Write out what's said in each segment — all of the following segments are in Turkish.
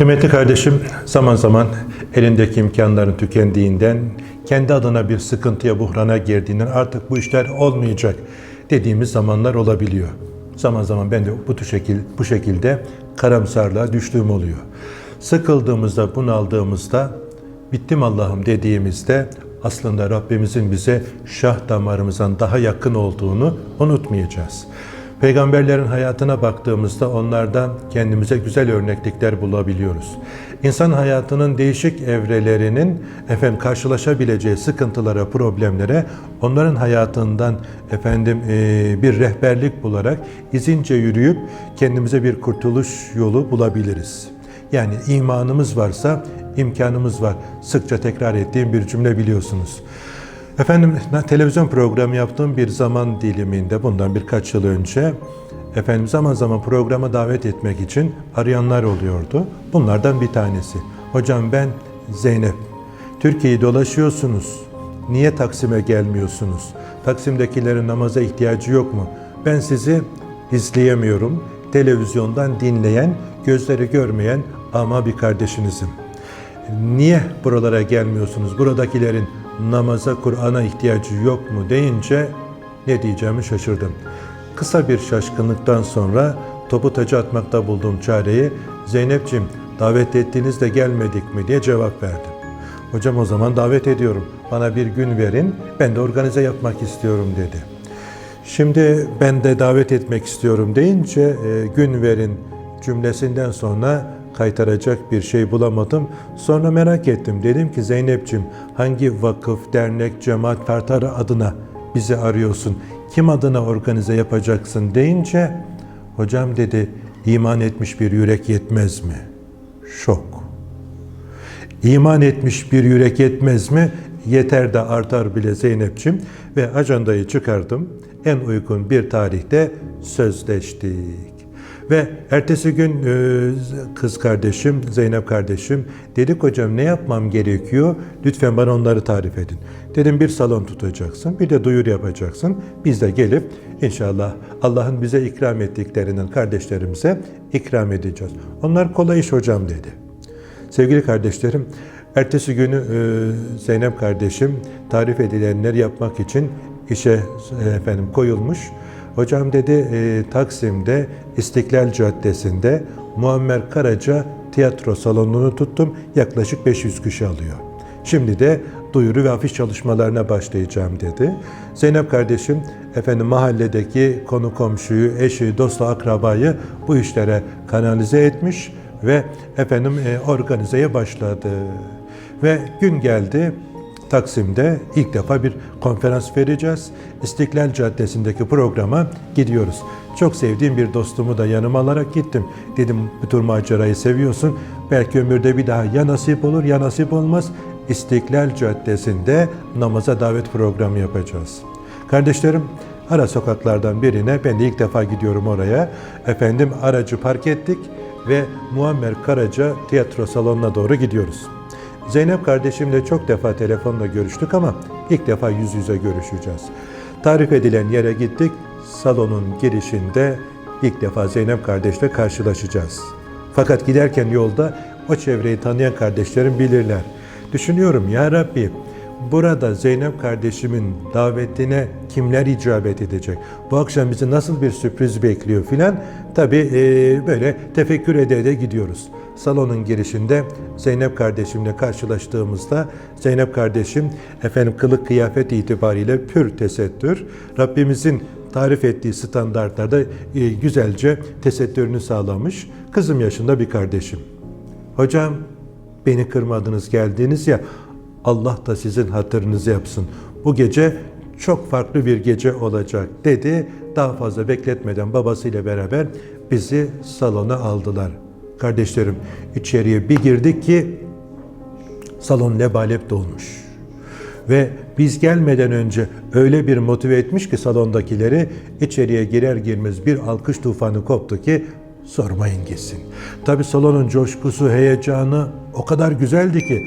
Kıymetli kardeşim, zaman zaman elindeki imkanların tükendiğinden, kendi adına bir sıkıntıya, buhrana girdiğinden artık bu işler olmayacak dediğimiz zamanlar olabiliyor. Zaman zaman ben de bu şekil, bu şekilde karamsarlığa düştüğüm oluyor. Sıkıldığımızda, bunaldığımızda, bittim Allah'ım dediğimizde aslında Rabbimizin bize şah damarımızdan daha yakın olduğunu unutmayacağız. Peygamberlerin hayatına baktığımızda onlardan kendimize güzel örneklikler bulabiliyoruz. İnsan hayatının değişik evrelerinin efendim karşılaşabileceği sıkıntılara, problemlere onların hayatından efendim e, bir rehberlik bularak izince yürüyüp kendimize bir kurtuluş yolu bulabiliriz. Yani imanımız varsa imkanımız var. Sıkça tekrar ettiğim bir cümle biliyorsunuz. Efendim televizyon programı yaptığım bir zaman diliminde bundan birkaç yıl önce efendim zaman zaman programa davet etmek için arayanlar oluyordu. Bunlardan bir tanesi. Hocam ben Zeynep. Türkiye'yi dolaşıyorsunuz. Niye Taksim'e gelmiyorsunuz? Taksim'dekilerin namaza ihtiyacı yok mu? Ben sizi izleyemiyorum. Televizyondan dinleyen, gözleri görmeyen ama bir kardeşinizim. Niye buralara gelmiyorsunuz? Buradakilerin namaza, Kur'an'a ihtiyacı yok mu deyince ne diyeceğimi şaşırdım. Kısa bir şaşkınlıktan sonra topu taca atmakta bulduğum çareyi Zeynep'ciğim davet ettiğinizde gelmedik mi diye cevap verdim. Hocam o zaman davet ediyorum. Bana bir gün verin. Ben de organize yapmak istiyorum dedi. Şimdi ben de davet etmek istiyorum deyince e, gün verin cümlesinden sonra kaytaracak bir şey bulamadım. Sonra merak ettim. Dedim ki Zeynep'ciğim hangi vakıf, dernek, cemaat, tartarı adına bizi arıyorsun? Kim adına organize yapacaksın deyince hocam dedi iman etmiş bir yürek yetmez mi? Şok. İman etmiş bir yürek yetmez mi? Yeter de artar bile Zeynep'ciğim ve ajandayı çıkardım. En uygun bir tarihte sözleştik. Ve ertesi gün e, kız kardeşim, Zeynep kardeşim dedik hocam ne yapmam gerekiyor? Lütfen bana onları tarif edin. Dedim bir salon tutacaksın, bir de duyur yapacaksın. Biz de gelip inşallah Allah'ın bize ikram ettiklerinden kardeşlerimize ikram edeceğiz. Onlar kolay iş hocam dedi. Sevgili kardeşlerim, ertesi günü e, Zeynep kardeşim tarif edilenleri yapmak için işe e, efendim koyulmuş. Hocam dedi e, Taksim'de İstiklal Caddesi'nde Muammer Karaca tiyatro salonunu tuttum. Yaklaşık 500 kişi alıyor. Şimdi de duyuru ve afiş çalışmalarına başlayacağım dedi. Zeynep kardeşim efendim mahalledeki konu komşuyu, eşi, dostu, akrabayı bu işlere kanalize etmiş ve efendim e, organizeye başladı. Ve gün geldi. Taksim'de ilk defa bir konferans vereceğiz. İstiklal Caddesi'ndeki programa gidiyoruz. Çok sevdiğim bir dostumu da yanıma alarak gittim. Dedim bu tür macerayı seviyorsun. Belki ömürde bir daha ya nasip olur ya nasip olmaz. İstiklal Caddesi'nde namaza davet programı yapacağız. Kardeşlerim ara sokaklardan birine ben de ilk defa gidiyorum oraya. Efendim aracı park ettik ve Muammer Karaca tiyatro salonuna doğru gidiyoruz. Zeynep kardeşimle çok defa telefonla görüştük ama ilk defa yüz yüze görüşeceğiz. Tarif edilen yere gittik. Salonun girişinde ilk defa Zeynep kardeşle karşılaşacağız. Fakat giderken yolda o çevreyi tanıyan kardeşlerim bilirler. Düşünüyorum ya Rabbi burada Zeynep kardeşimin davetine kimler icabet edecek? Bu akşam bizi nasıl bir sürpriz bekliyor filan. Tabii e, böyle tefekkür ede ede gidiyoruz. Salonun girişinde Zeynep kardeşimle karşılaştığımızda Zeynep kardeşim efendim kılık kıyafet itibariyle pür tesettür. Rabbimizin tarif ettiği standartlarda e, güzelce tesettürünü sağlamış. Kızım yaşında bir kardeşim. Hocam beni kırmadınız geldiniz ya Allah da sizin hatırınızı yapsın. Bu gece çok farklı bir gece olacak dedi. Daha fazla bekletmeden babasıyla beraber bizi salona aldılar. Kardeşlerim içeriye bir girdik ki salon lebalep dolmuş. Ve biz gelmeden önce öyle bir motive etmiş ki salondakileri içeriye girer girmez bir alkış tufanı koptu ki sormayın gitsin. Tabi salonun coşkusu, heyecanı o kadar güzeldi ki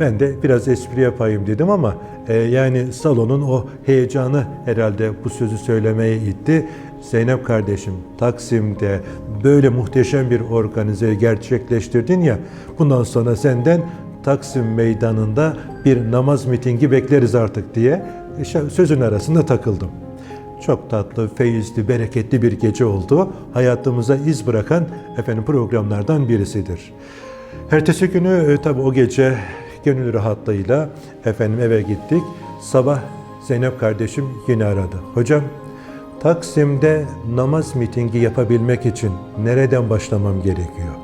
ben de biraz espri yapayım dedim ama e, yani salonun o heyecanı herhalde bu sözü söylemeye itti. Zeynep kardeşim Taksim'de böyle muhteşem bir organize gerçekleştirdin ya bundan sonra senden Taksim meydanında bir namaz mitingi bekleriz artık diye sözün arasında takıldım. Çok tatlı, feyizli, bereketli bir gece oldu. Hayatımıza iz bırakan efendim programlardan birisidir. Ertesi günü e, tabii o gece gönül rahatlığıyla efendim eve gittik. Sabah Zeynep kardeşim yine aradı. Hocam Taksim'de namaz mitingi yapabilmek için nereden başlamam gerekiyor?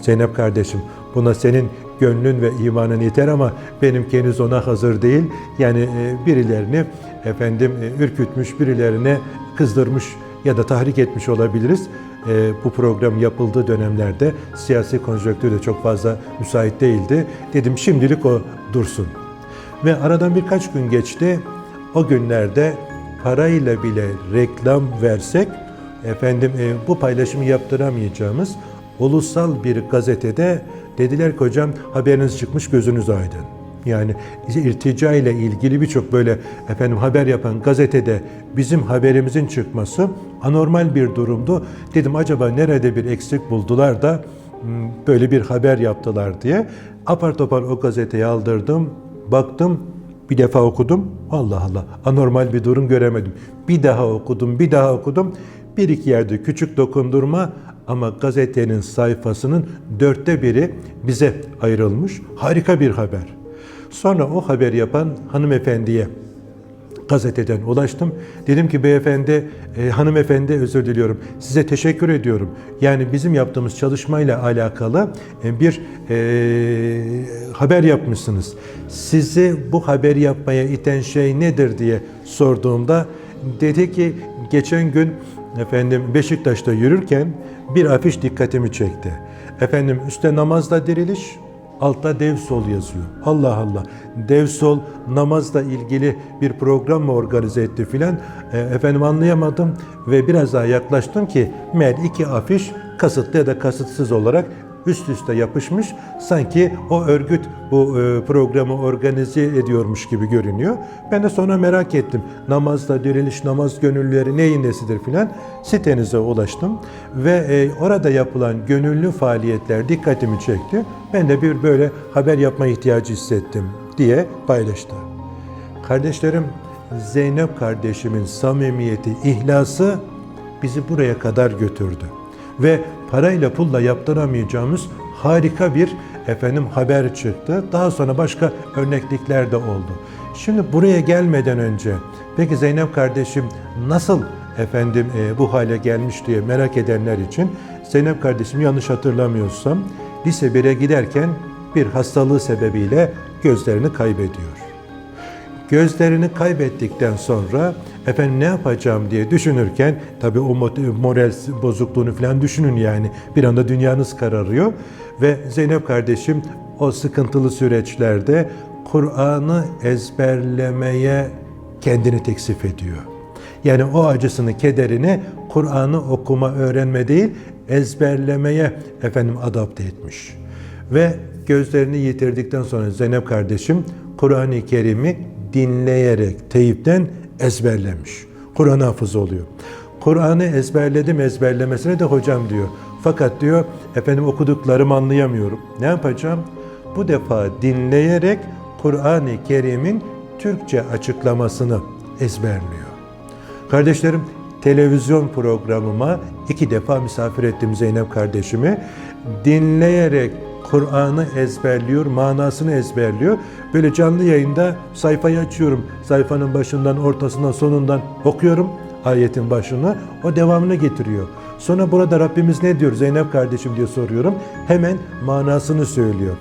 Zeynep kardeşim buna senin gönlün ve imanın yeter ama benimki henüz ona hazır değil. Yani e, birilerini efendim e, ürkütmüş, birilerine kızdırmış ya da tahrik etmiş olabiliriz. E, bu program yapıldığı dönemlerde siyasi konjonktür de çok fazla müsait değildi. Dedim şimdilik o dursun. Ve aradan birkaç gün geçti. O günlerde parayla bile reklam versek efendim e, bu paylaşımı yaptıramayacağımız ulusal bir gazetede dediler ki hocam haberiniz çıkmış gözünüz aydın. Yani irtica ile ilgili birçok böyle efendim haber yapan gazetede bizim haberimizin çıkması anormal bir durumdu. Dedim acaba nerede bir eksik buldular da hmm, böyle bir haber yaptılar diye. Apar topar o gazeteyi aldırdım. Baktım bir defa okudum. Allah Allah anormal bir durum göremedim. Bir daha okudum, bir daha okudum. Bir iki yerde küçük dokundurma ama gazetenin sayfasının dörtte biri bize ayrılmış. Harika bir haber. Sonra o haber yapan hanımefendiye gazeteden ulaştım. Dedim ki beyefendi, e, hanımefendi özür diliyorum. Size teşekkür ediyorum. Yani bizim yaptığımız çalışmayla alakalı e, bir e, haber yapmışsınız. Sizi bu haber yapmaya iten şey nedir diye sorduğumda dedi ki geçen gün efendim Beşiktaş'ta yürürken bir afiş dikkatimi çekti. Efendim üstte namazda diriliş, altta dev sol yazıyor. Allah Allah. Dev sol namazla ilgili bir program mı organize etti filan. E, efendim anlayamadım ve biraz daha yaklaştım ki meğer iki afiş kasıtlı ya da kasıtsız olarak üst üste yapışmış. Sanki o örgüt bu e, programı organize ediyormuş gibi görünüyor. Ben de sonra merak ettim. Namazla diriliş, namaz gönüllüleri neyin nesidir filan. Sitenize ulaştım ve e, orada yapılan gönüllü faaliyetler dikkatimi çekti. Ben de bir böyle haber yapma ihtiyacı hissettim diye paylaştı. Kardeşlerim, Zeynep kardeşimin samimiyeti, ihlası bizi buraya kadar götürdü. Ve parayla pulla yaptıramayacağımız harika bir efendim haber çıktı. Daha sonra başka örneklikler de oldu. Şimdi buraya gelmeden önce peki Zeynep kardeşim nasıl efendim e, bu hale gelmiş diye merak edenler için Zeynep kardeşim yanlış hatırlamıyorsam lise 1'e giderken bir hastalığı sebebiyle gözlerini kaybediyor. Gözlerini kaybettikten sonra efendim ne yapacağım diye düşünürken tabii o moral bozukluğunu falan düşünün yani bir anda dünyanız kararıyor ve Zeynep kardeşim o sıkıntılı süreçlerde Kur'an'ı ezberlemeye kendini teksif ediyor. Yani o acısını, kederini Kur'an'ı okuma, öğrenme değil, ezberlemeye efendim adapte etmiş. Ve gözlerini yitirdikten sonra Zeynep kardeşim Kur'an-ı Kerim'i dinleyerek teyipten ezberlemiş. Kur'an hafız oluyor. Kur'an'ı ezberledim ezberlemesine de hocam diyor. Fakat diyor efendim okuduklarımı anlayamıyorum. Ne yapacağım? Bu defa dinleyerek Kur'an-ı Kerim'in Türkçe açıklamasını ezberliyor. Kardeşlerim televizyon programıma iki defa misafir ettim Zeynep kardeşimi. Dinleyerek Kur'an'ı ezberliyor, manasını ezberliyor. Böyle canlı yayında sayfayı açıyorum. Sayfanın başından, ortasından, sonundan okuyorum ayetin başını. O devamını getiriyor. Sonra burada Rabbimiz ne diyor Zeynep kardeşim diye soruyorum. Hemen manasını söylüyor.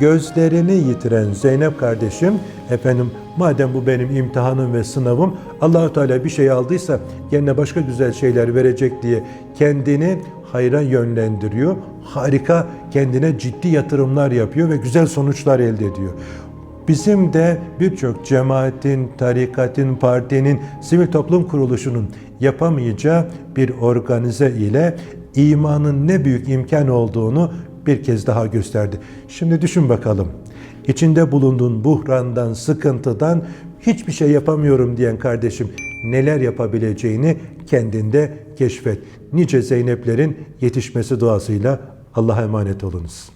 Gözlerini yitiren Zeynep kardeşim efendim madem bu benim imtihanım ve sınavım Allahu Teala bir şey aldıysa yerine başka güzel şeyler verecek diye kendini hayra yönlendiriyor. Harika kendine ciddi yatırımlar yapıyor ve güzel sonuçlar elde ediyor. Bizim de birçok cemaatin, tarikatın, partinin, sivil toplum kuruluşunun yapamayacağı bir organize ile imanın ne büyük imkan olduğunu bir kez daha gösterdi. Şimdi düşün bakalım. İçinde bulunduğun buhrandan, sıkıntıdan hiçbir şey yapamıyorum diyen kardeşim neler yapabileceğini kendinde keşfet. Nice Zeyneplerin yetişmesi duasıyla Allah'a emanet olunuz.